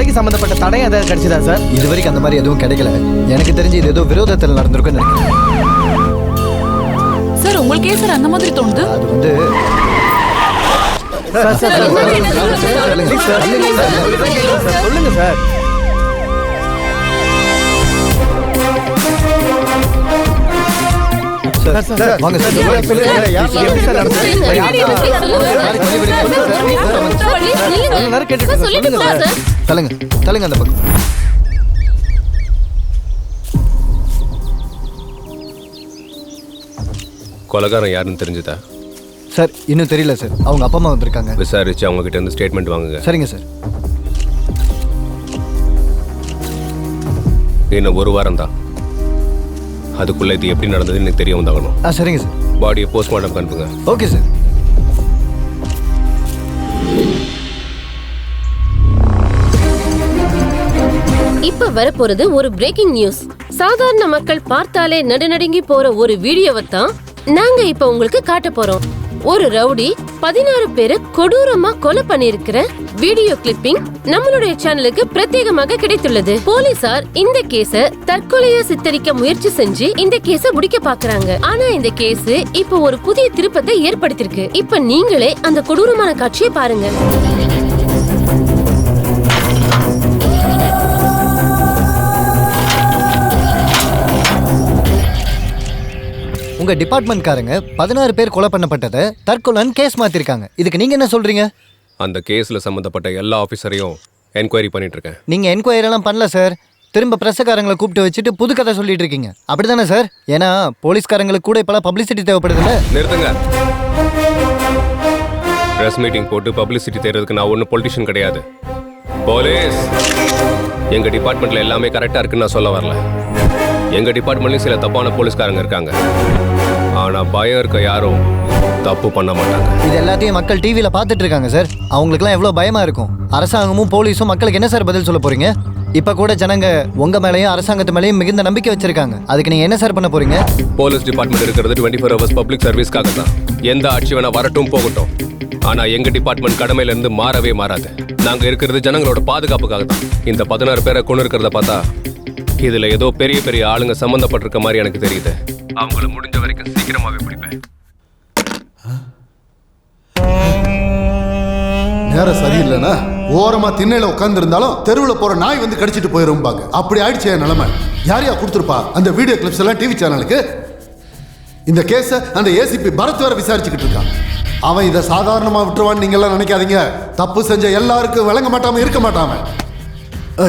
கொலைக்கு சம்பந்தப்பட்ட தடயம் ஏதாவது கிடைச்சதா சார் இது வரைக்கும் அந்த மாதிரி எதுவும் கிடைக்கல எனக்கு தெரிஞ்சு இது ஏதோ விரோதத்தில் நடந்திருக்குன்னு நினைக்கிறேன் சார் உங்களுக்கே சார் அந்த மாதிரி தோணுது அது வந்து சார் சார் சார், சொல்லுங்க sir. please sir, sir, sir, சொல்லுங்க சார் சார், சார், வாங்க சார். சார், சொல்லுங்க சார், யார் சார், எப்படி சார் நடந்தது? தள்ளுங்க தள்ளுங்க அந்த பக்கம். கொலகாரன் யாருன்னு தெரிஞ்சுதா? சார் இன்னும் தெரியல சார். அவங்க அப்பா அம்மா வந்திருக்காங்க. விசாரிச்சு அவங்க கிட்ட இருந்து ஸ்டேட்மெண்ட் வாங்குங்க. சரிங்க சார். இன்னும் ஒரு வாரம் தான் அதுக்குள்ள இது எப்படி நடந்ததுன்னு எனக்கு தெரிய வந்தாகணும். ஆ சரிங்க சார். பாடியை போஸ்ட்மார்ட்டம் அனுப்புங்க. Okay sir. வரப்போறது ஒரு பிரேக்கிங் நியூஸ் சாதாரண மக்கள் பார்த்தாலே நடுநடுங்கி போற ஒரு வீடியோவை தான் நாங்க இப்ப உங்களுக்கு காட்ட போறோம். ஒரு ரவுடி பதினாறு பேரு கொடூரமா கொலை பண்ணிருக்கிற வீடியோ கிளிப்பிங் நம்மளுடைய சேனலுக்கு பிரத்யேகமாக கிடைத்துள்ளது. போலீசார் இந்த கேஸ தற்கொலைய சித்தரிக்க முயற்சி செஞ்சு இந்த கேஸ முடிக்க பாக்குறாங்க. ஆனா இந்த கேஸ் இப்ப ஒரு புதிய திருப்பத்தை ஏற்படுத்திருக்கு இப்ப நீங்களே அந்த கொடூரமான காட்சியை பாருங்க. உங்க டிபார்ட்மெண்ட்காரங்க பதினாறு பேர் கொலை பண்ணப்பட்டதை தற்கொலைன்னு கேஸ் மாத்திருக்காங்க. இதுக்கு நீங்க என்ன சொல்றீங்க? அந்த கேஸில் சம்மந்தப்பட்ட எல்லா ஆஃபீஸரையும் என்கொயரி பண்ணிட்டு இருக்கேன். நீங்க என்கொயரி எல்லாம் பண்ணல சார். திரும்ப பிரஸ்ஸக்காரங்களை கூப்பிட்டு வச்சுட்டு புது கதை சொல்லிட்டு இருக்கீங்க. அப்படிதானே சார்? ஏன்னா போலீஸ்காரங்களுக்கு கூட இப்பெல்லாம் பப்ளிசிட்டி தேவைப்படுதுல்ல? நிறுத்துங்க. ப்ரெஸ் மீட்டிங் போட்டு பப்ளிசிட்டி தேடுறதுக்கு நான் ஒன்றும் பொலிட்டிஷியன் கிடையாது. போலீஸ் எங்க டிபார்ட்மெண்ட்ல எல்லாமே கரெக்டா இருக்குன்னு நான் சொல்ல வரல. எங்க டிபார்ட்மெண்ட்லயும் சில தப்பான போலீஸ்காரங்க இருக்காங்க. ஆனா பயம் இருக்க யாரும் தப்பு பண்ண மாட்டாங்க. இது எல்லாத்தையும் மக்கள் டிவியில பார்த்துட்டு இருக்காங்க சார் அவங்களுக்குலாம் எவ்வளவு பயமா இருக்கும்? அரசாங்கமும் போலீஸும் மக்களுக்கு என்ன சார் பதில் சொல்ல போறீங்க? இப்ப கூட ஜனங்க உங்க மேலயும் அரசாங்கத்து மேலயும் மிகுந்த நம்பிக்கை வச்சிருக்காங்க. அதுக்கு நீங்க என்ன சார் பண்ண போறீங்க? போலீஸ் டிபார்ட்மெண்ட் இருக்கிறது டுவெண்ட்டி ஃபோர் ஹவர்ஸ் பப்ளிக் சர்வீஸ்க்காக தான் எந்த ஆட்சி வேணா வரட்டும் போகட்டும். ஆனா எங்க டிபார்ட்மெண்ட் கடமையில இருந்து மாறவே மாறாது. நாங்க இருக்கிறது ஜனங்களோட பாதுகாப்புக்காக தான் இந்த பதினாறு பேரை கொண்டு இருக்கிறத பார்த்தா இதுல ஏதோ பெரிய பெரிய ஆளுங்க சம்பந்தப்பட்டிருக்க மாதிரி எனக்கு தெரியுது. அவங்கள முடிஞ்ச வரைக்கும் சீக்கிரமாவே பிடிப்பேன். நேரம் சரியில்லைன்னா ஓரமா திண்ணையில உட்கார்ந்து இருந்தாலும் தெருவில் போற நாய் வந்து கடிச்சிட்டு போயிரும்பாங்க அப்படி ஆயிடுச்சு என் நிலைமை. யார் யார் கொடுத்துருப்பா? அந்த வீடியோ கிளிப்ஸ் எல்லாம் டிவி சேனலுக்கு இந்த கேஸை அந்த ஏசிபி பரத் வேற விசாரிச்சுக்கிட்டு இருக்கான். அவன் இதை சாதாரணமா விட்டுருவான்னு நீங்க எல்லாம் நினைக்காதீங்க. தப்பு செஞ்ச எல்லாருக்கும் விளங்க மாட்டாம இருக்க மாட்டாம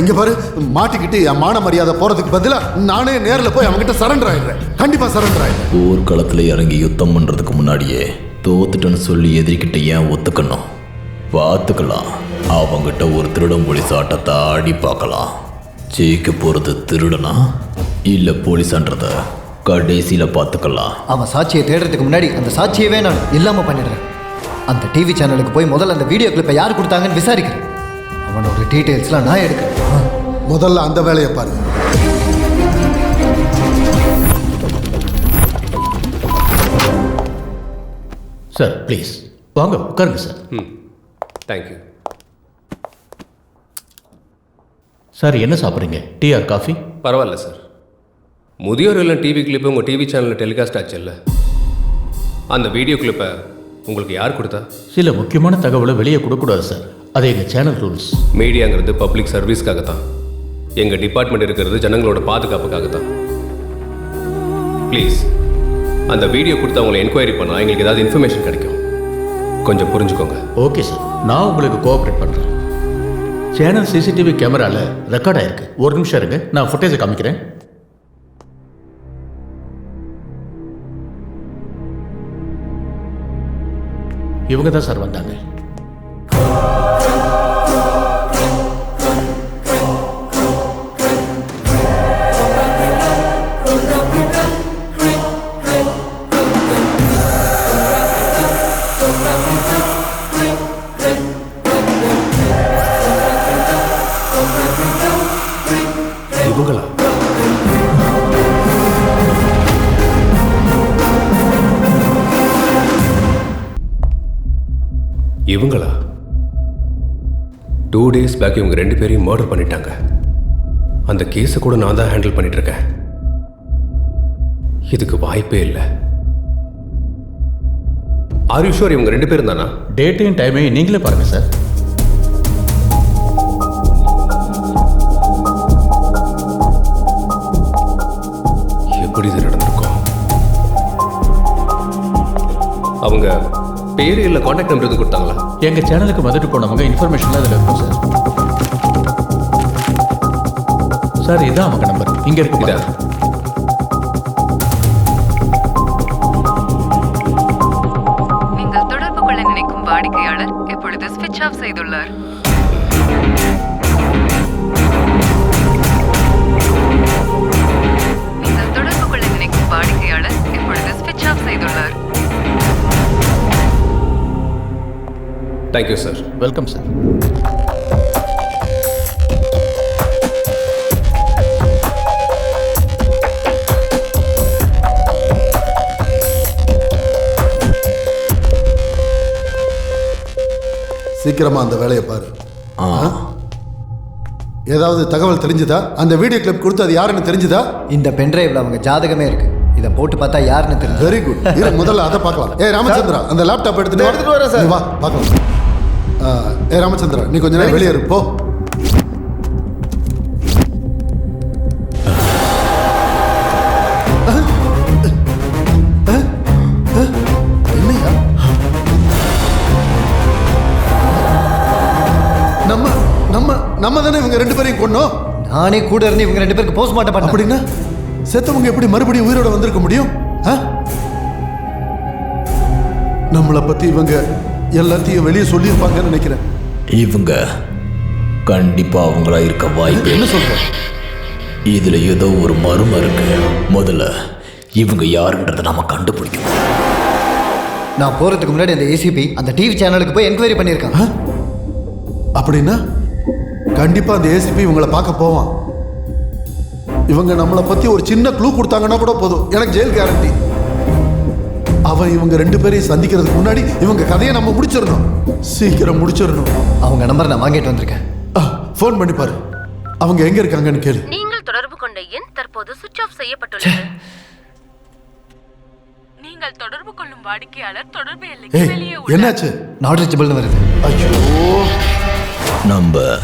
இங்க பாரு மாட்டிக்கிட்டு என் மான மரியாதை போறதுக்கு பதிலா நானே நேர்ல போய் அவன்கிட்ட சரண்டர் ஆயிடுறேன். கண்டிப்பா சரண்டர் ஆயிடுறேன். போர்க்களத்தில் இறங்கி யுத்தம் பண்ணுறதுக்கு முன்னாடியே தோத்துட்டேன்னு சொல்லி எதிரிக்கிட்ட ஏன் ஒத்துக்கணும்? பார்த்துக்கலாம் அவங்கிட்ட ஒரு திருடன் போலீஸ் ஆட்டத்தை ஆடி பார்க்கலாம். ஜெயிக்க போகிறது திருடனா? இல்லை போலீஸான்றத கடைசியில் பார்த்துக்கலாம். அவன் சாட்சியை தேடுறதுக்கு முன்னாடி அந்த சாட்சியவே நான் இல்லாம பண்ணிடுறேன். அந்த டிவி சேனலுக்கு போய் முதல்ல அந்த வீடியோ கிளிப்பை யார் கொடுத்தாங்கன்னு விசாரிக்கிறேன். அவனோட டீட்டெயில்ஸ்லாம் நான் எடுக்கிறேன். ஆ. முதல்ல அந்த வேலையை பாருங்க சார் ப்ளீஸ். வாங்க உட்காருங்க சார். ம் தேங்க்யூ சார் என்ன சாப்பிட்றீங்க? Tea or coffee? பரவாயில்ல சார். முதியோர் இல்லம் டிவி கிளிப்பு உங்கள் டிவி சேனலில் டெலிகாஸ்ட் ஆச்சுல்ல? அந்த வீடியோ கிளிப்பை உங்களுக்கு யார் கொடுத்தா? சில முக்கியமான தகவலை வெளியே கொடுக்கக்கூடாது சார். அது எங்கள் சேனல் ரூல்ஸ் மீடியாங்கிறது பப்ளிக் சர்வீஸ்க்காக தான் எங்கள் டிபார்ட்மெண்ட் இருக்கிறது ஜனங்களோட பாதுகாப்புக்காக தான் ப்ளீஸ் அந்த வீடியோ கொடுத்து அவங்களை என்கொயரி பண்ணால் எங்களுக்கு ஏதாவது இன்ஃபர்மேஷன் கிடைக்கும். கொஞ்சம் புரிஞ்சுக்கோங்க. ஓகே சார் நான் உங்களுக்கு கோஆப்ரேட் பண்ணுறேன் சேனல் சிசிடிவி கேமராவில் ரெக்கார்ட் ஆயிருக்கு. ஒரு நிமிஷம் இருங்க. நான் ஃபுட்டேஜை காமிக்கிறேன். இவங்க தான் சார் வந்தாங்க. டேஸ் பேக் இவங்க ரெண்டு பேரையும் மர்டர் பண்ணிட்டாங்க. அந்த கேஸை கூட நான் தான் ஹேண்டில் பண்ணிட்டு இருக்கேன் இதுக்கு வாய்ப்பே இல்லை. ஆர் ஷூர் இவங்க ரெண்டு பேரும் தானா? டேட்டையும் டைமையும் நீங்களே பாருங்க சார் எப்படி இது நடந்திருக்கும்? அவங்க பேரு இல்லை காண்டாக்ட் நம்பர் எதுவும் கொடுத்தாங்களா? எங்க சேனலுக்கு வந்துட்டு போனவங்க இன்ஃபர்மேஷன்லாம் அதில் இருக்கும் சார் சார் இதான் அவங்க நம்பர் இங்க இருக்கு இதா. நீங்கள் தொடர்பு கொள்ள நினைக்கும் வாடிக்கையாளர் இப்பொழுது ஸ்விட்ச் ஆஃப் செய்துள்ளார். நீங்கள் தொடர்பு கொள்ள நினைக்கும் வாடிக்கையாளர் இப்பொழுது ஸ்விட்ச் ஆஃப் செய்துள்ளார். தேங்க்யூ சார் வெல்கம் சார் சீக்கிரமா அந்த வேலையை பாரு. ஏதாவது தகவல் தெரிஞ்சுதா? அந்த வீடியோ கிளிப் கொடுத்து அது யாருன்னு தெரிஞ்சுதா? இந்த பென்ட்ரைவ்ல அவங்க ஜாதகமே இருக்கு. இதை போட்டு பார்த்தா யாருன்னு தெரிஞ்சு வெரி குட் முதல்ல அதை பார்க்கலாம். ஏ ராமச்சந்திரா அந்த லேப்டாப் எடுத்துட்டு. எடுத்துட்டு வரேன் சார். வா பார்க்கலாம். ஏ ராமச்சந்திரா நீ கொஞ்ச நேரம் வெளியே இரு போ. என்னையா நம்ம நம்ம நம்ம தானே இவங்க ரெண்டு பேரையும் கொன்னோம்? நானே கூட இருந்து இவங்க ரெண்டு பேருக்கு போஸ்ட்மார்ட்டம் பண்ண அப்படின்னா செத்தவங்க எப்படி மறுபடியும் உயிரோட வந்திருக்க முடியும்? நம்மளை பத்தி இவங்க எல்லாத்தையும் வெளியே சொல்லியிருப்பாங்கன்னு நினைக்கிறேன். இவங்க கண்டிப்பா அவங்களா இருக்க வாய்ப்பு என்ன சொல்ற? இதுல ஏதோ ஒரு மர்மம் இருக்கு. முதல்ல இவங்க யாருன்றதை நாம கண்டுபிடிக்கணும். நான் போறதுக்கு முன்னாடி அந்த ஏசிபி அந்த டிவி சேனலுக்கு போய் என்கொயரி பண்ணியிருக்காங்க அப்படின்னா கண்டிப்பா அந்த ஏசிபி இவங்களை பார்க்க போவான். இவங்க நம்மளை பத்தி ஒரு சின்ன க்ளூ கொடுத்தாங்கன்னா கூட போதும். எனக்கு ஜெயில் கேரண்டி அவன் இவங்க ரெண்டு பேரையும் சந்திக்கிறதுக்கு முன்னாடி இவங்க கதையை நம்ம முடிச்சிடணும். சீக்கிரம் முடிச்சிடணும். அவங்க நம்பர் நான் வாங்கிட்டு வந்திருக்கேன். ஃபோன் பண்ணி பாரு. அவங்க எங்க இருக்காங்கன்னு கேளு. நீங்கள் தொடர்பு கொண்ட எண் தற்போது சுவிட்ச் ஆஃப் செய்யப்பட்டுள்ளது. நீங்கள் தொடர்பு கொள்ளும் வாடிக்கையாளர் தொடர்பு எல்லைக்கு ஏய் வெளியே என்னாச்சு? நாட் ரீச்சபிள்னு வருது. ஐயோ. நம்ம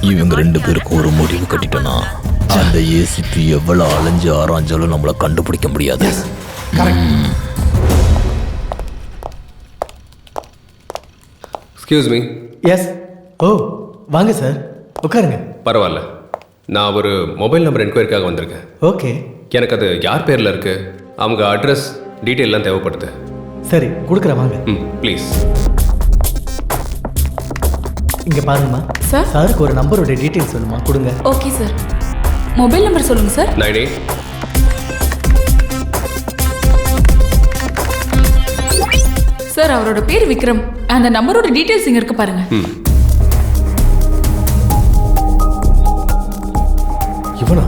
இவங்க ரெண்டு பேருக்கும் ஒரு முடிவு கட்டிட்டோம்னா அந்த ஏசிபி எவ்வளவு அலைஞ்சு ஆராய்ஞ்சாலும் நம்மள கண்டுபிடிக்க முடியாது. எக்ஸ்கியூஸ் மீ எஸ் ஓ வாங்க சார் உட்காருங்க. பரவாயில்ல. நான் ஒரு மொபைல் நம்பர் என்கொயரிக்காக வந்திருக்கேன். ஓகே எனக்கு அது யார் பேரில் இருக்கு? அவங்க அட்ரஸ் டீட்டெயிலாம் தேவைப்படுது. சரி கொடுக்குறேன் வாங்க. ம் ப்ளீஸ் இங்க பாருங்கம்மா. சார் சாருக்கு ஒரு நம்பரோட டீட்டெயில்ஸ் வேணுமா கொடுங்க. ஓகே சார் மொபைல் நம்பர் சொல்லுங்க சார் நைன் எயிட் சார் அவரோட பேர் விக்ரம். அந்த நம்பரோட டீடைல்ஸ் இங்க இருக்கு பாருங்க. இவனா?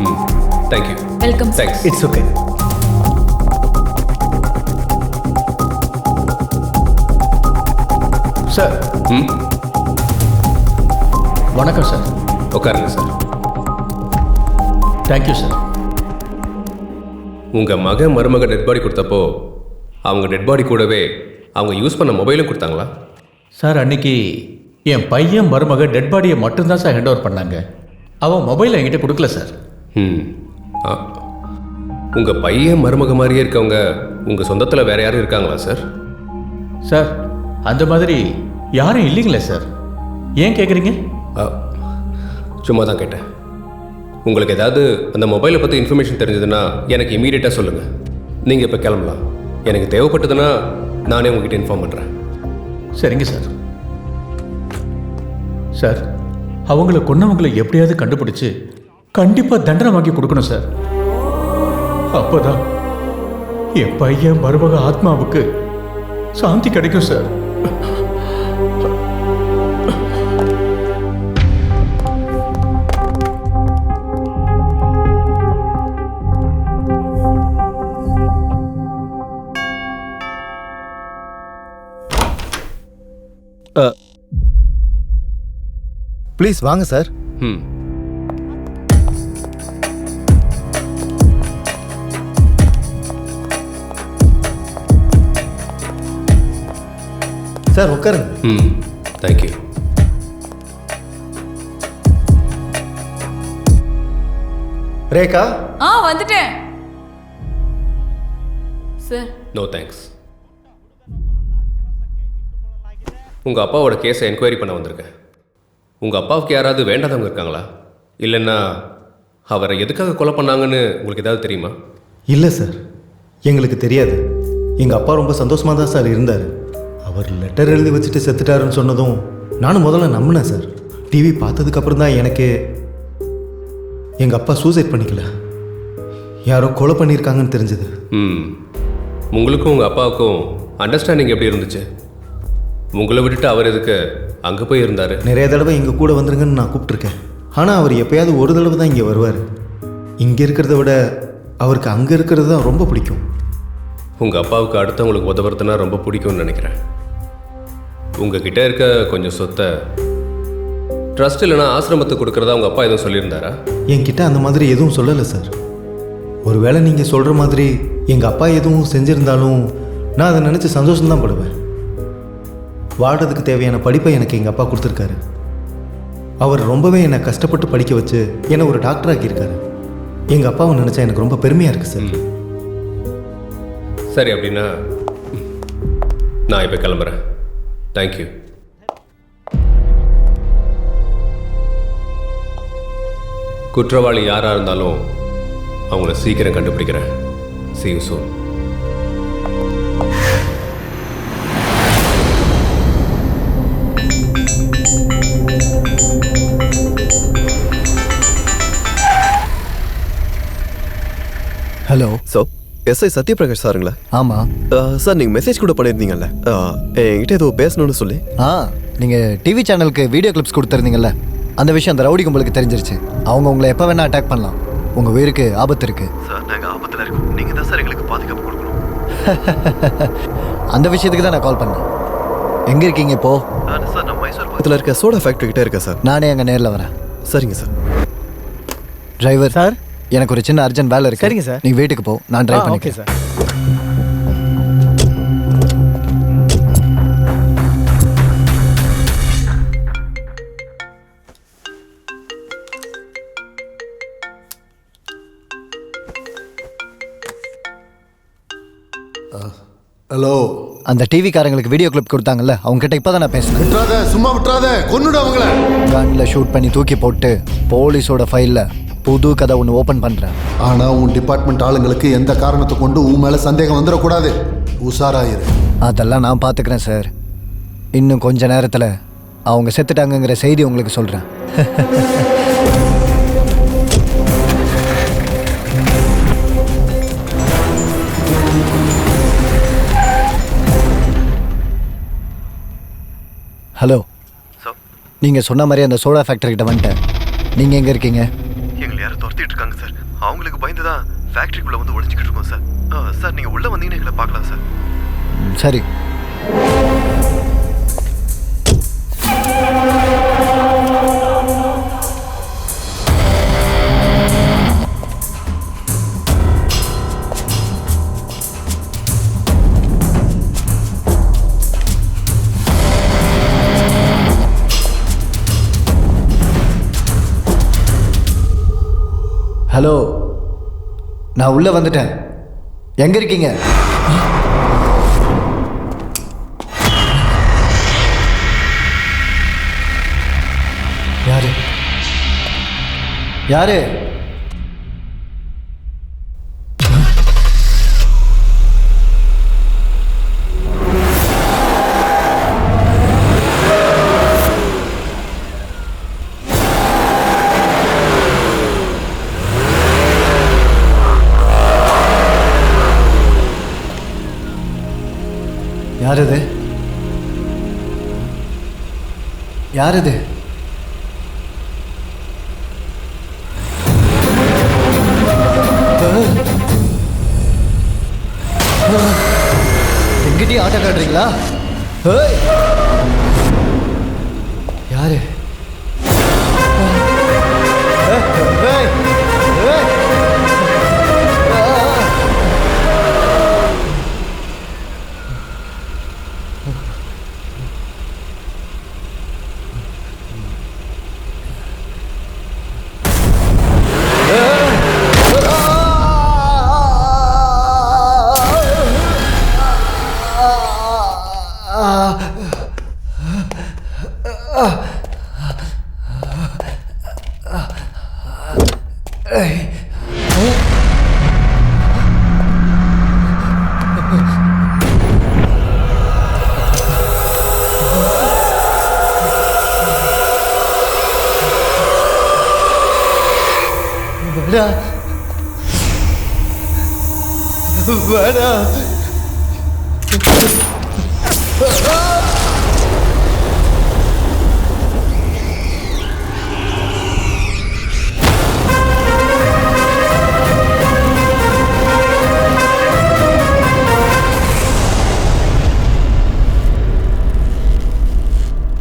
ம். Thank you welcome sir thanks it's okay sir வணக்கம் சார் உட்காருங்க சார். தேங்க்யூ சார் உங்கள் மக மருமக டெட் பாடி கொடுத்தப்போ அவங்க டெட் பாடி கூடவே அவங்க யூஸ் பண்ண மொபைலும் கொடுத்தாங்களா? சார் அன்னைக்கு என் பையன் மருமக டெட் பாடியை மட்டும்தான் சார் ஹேண்ட் ஓவர் பண்ணாங்க. அவன் மொபைலை என்கிட்ட கொடுக்கல சார் ம். உங்கள் பையன் மருமக மாதிரியே இருக்கவங்க உங்கள் சொந்தத்தில் வேற யாரும் இருக்காங்களா சார் சார் அந்த மாதிரி யாரும் இல்லைங்களே சார் ஏன் கேட்குறீங்க சும்மா தான் கேட்டேன். உங்களுக்கு ஏதாவது அந்த மொபைலை பற்றி இன்ஃபர்மேஷன் தெரிஞ்சதுன்னா எனக்கு இமீடியட்டாக சொல்லுங்கள் நீங்கள் இப்போ கிளம்பலாம். எனக்கு தேவைப்பட்டதுன்னா நானே உங்ககிட்ட இன்ஃபார்ம் பண்ணுறேன் சரிங்க சார் சார் அவங்கள கொன்னவங்களை எப்படியாவது கண்டுபிடிச்சு கண்டிப்பாக தண்டனை வாங்கி கொடுக்கணும் சார் அப்போதான் என் பையன் மருமக ஆத்மாவுக்கு சாந்தி கிடைக்கும் சார் ப்ளீஸ் வாங்க சார். ம். சார் உட்காருங்க. ம். தேங்க்யூ ரேகா? ஆ வந்துட்டேன். சார். நோ தேங்க்ஸ் உங்கள் அப்பாவோட கேஸை என்கொயரி பண்ண வந்திருக்கேன். உங்கள் அப்பாவுக்கு யாராவது வேண்டாதவங்க இருக்காங்களா? இல்லைன்னா அவரை எதுக்காக கொலை பண்ணாங்கன்னு உங்களுக்கு ஏதாவது தெரியுமா? இல்லை சார் எங்களுக்கு தெரியாது. எங்கள் அப்பா ரொம்ப சந்தோஷமாக தான் சார் இருந்தார். அவர் லெட்டர் எழுதி வச்சுட்டு செத்துட்டாருன்னு சொன்னதும் நானும் முதல்ல நம்பினேன் சார் டிவி பார்த்ததுக்கப்புறம் தான் எனக்கு எங்கள் அப்பா சூசைட் பண்ணிக்கல. யாரோ கொலை பண்ணியிருக்காங்கன்னு தெரிஞ்சது. ம். உங்களுக்கும் உங்கள் அப்பாவுக்கும் அண்டர்ஸ்டாண்டிங் எப்படி இருந்துச்சு? உங்களை விட்டுட்டு அவர் எதுக்கு அங்கே போய் இருந்தார்? நிறைய தடவை எங்கள் கூட வந்துருங்கன்னு நான் கூப்பிட்ருக்கேன் ஆனால் அவர் எப்பயாவது ஒரு தடவை தான் இங்கே வருவார். இங்கே இருக்கிறத விட அவருக்கு அங்கே இருக்கிறது தான் ரொம்ப பிடிக்கும். உங்கள் அப்பாவுக்கு அடுத்தவங்களுக்கு உதவுறதுனா ரொம்ப பிடிக்கும்னு நினைக்கிறேன். உங்ககிட்ட இருக்க கொஞ்சம் சொத்தை ட்ரஸ்ட் இல்லைனா ஆசிரமத்துக்கு கொடுக்குறதா உங்கள் அப்பா எதுவும் சொல்லியிருந்தாரா? என்கிட்ட அந்த மாதிரி எதுவும் சொல்லலை சார் ஒருவேளை நீங்கள் சொல்கிற மாதிரி எங்கள் அப்பா எதுவும் செஞ்சுருந்தாலும் நான் அதை நினச்சி சந்தோஷம்தான் படுவேன். வாழ்கிறதுக்கு தேவையான படிப்பை எனக்கு எங்கள் அப்பா கொடுத்துருக்காரு. அவர் ரொம்பவே என்னை கஷ்டப்பட்டு படிக்க வச்சு என்னை ஒரு டாக்டர் ஆக்கியிருக்காரு. எங்கள் அப்பாவை நினச்சா எனக்கு ரொம்ப பெருமையாக இருக்குது சார். சரி அப்படின்னா நான் இப்போ கிளம்புறேன். தேங்க்யூ குற்றவாளி யாராக இருந்தாலும் அவங்கள சீக்கிரம் கண்டுபிடிக்கிறேன். See you soon hello so SI Sathyaprakash சாருங்களா? ஆமாம் சார் நீங்கள் மெசேஜ் கூட பண்ணியிருந்தீங்கல்ல? அஹ், என்கிட்ட ஏதோ பேசணும்னு சொல்லி. ஆ நீங்கள் டிவி சேனலுக்கு வீடியோ கிளிப்ஸ் கொடுத்துருந்தீங்கல்ல? அந்த விஷயம் அந்த ரவுடி உங்களுக்கு தெரிஞ்சிருச்சு. அவங்க உங்களை எப்போ வேணால் அட்டாக் பண்ணலாம். உங்கள் உயிருக்கு ஆபத்து இருக்குது சார் நாங்கள் ஆபத்தில் இருக்கோம். நீங்கள் தான் சார் எங்களுக்கு பாதுகாப்பு கொடுக்கணும். அந்த விஷயத்துக்கு தான் நான் கால் பண்ணேன். எங்கே இருக்கீங்க இப்போ? சார் நான் மைசூர் பக்கத்தில் இருக்க சோடா ஃபேக்ட்ரி கிட்டே இருக்கேன் சார். நானே அங்கே நேரில் வரேன். சரிங்க சார். Driver sir? எனக்கு ஒரு சின்ன அர்ஜென்ட் வேலை இருக்கு. சரிங்க சார். நீ வீட்டுக்கு போ. நான் டிரைவ் ஓகே பண்ணிக்கிறேன். சார். ஹலோ அந்த டிவி காரங்களுக்கு வீடியோ கிளிப் கொடுத்தாங்கல்ல அவங்க கிட்ட இப்பதான் நான் பேசினேன். விட்டுறாத சும்மா விட்டுறாத. கொன்னுடு அவங்கள. கன்ல ஷூட் பண்ணி தூக்கி போட்டு போலீஸோட ஃபைல்ல புது கதை ஒன்று ஓபன் பண்றேன். ஆனா உன் டிபார்ட்மெண்ட் ஆளுங்களுக்கு எந்த காரணத்தை கொண்டு உன் மேல சந்தேகம் வந்துடக்கூடாது. உஷாராயிரு. அதெல்லாம் நான் பார்த்துக்கிறேன் சார் இன்னும் கொஞ்ச நேரத்தில் அவங்க செத்துட்டாங்கங்கிற செய்தி உங்களுக்கு சொல்கிறேன் ஹலோ நீங்கள் சொன்ன மாதிரி அந்த சோடா ஃபேக்டரி கிட்ட வந்துட்டேன். நீங்கள் எங்கே இருக்கீங்க? எங்களை துரத்திட்டு இருக்காங்க சார். அவங்களுக்கு பயந்து தான் ஃபேக்ட்ரிக்குள்ளே வந்து ஒழிஞ்சிக்கிட்டு இருக்கோம் சார். சார் நீங்கள் உள்ளே வந்தீங்கன்னா எங்களை பார்க்கலாம் சார். சரி. நான் உள்ளே வந்துட்டேன். எங்கே இருக்கீங்க? யாரு? யாரு? யார் இது எங்கிட்டயும் ஆட்டோ காட்டுறீங்களா? ஏய்! வாடா வாடா